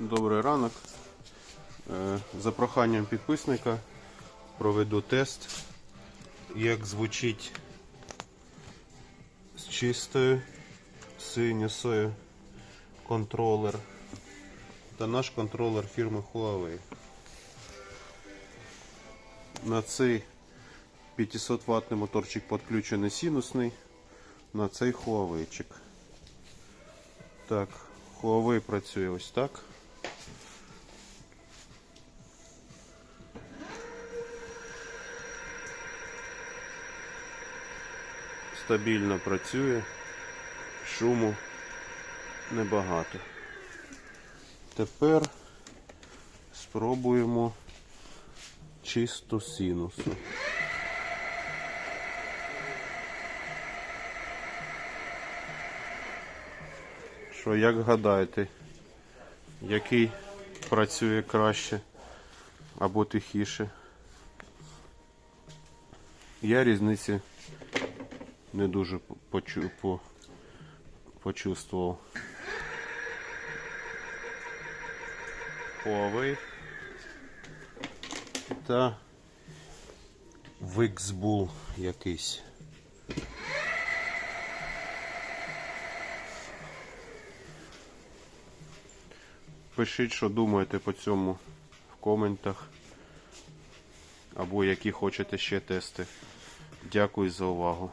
Добрий ранок. Е, За проханням підписника проведу тест, як звучить з чистою синюсою контролер та наш контролер фірми Huawei. На цей 500 ваттний моторчик підключений синусний, на цей Huawei. Так, Huawei працює ось так. Стабільно працює, шуму небагато. Тепер спробуємо чисту синусу. Що, як гадаєте, який працює краще або тихіше? Я різниці не дуже почу, по, почувствував. Huawei та Vixbull якийсь. Пишіть, що думаєте по цьому в коментах. Або які хочете ще тести. Дякую за увагу.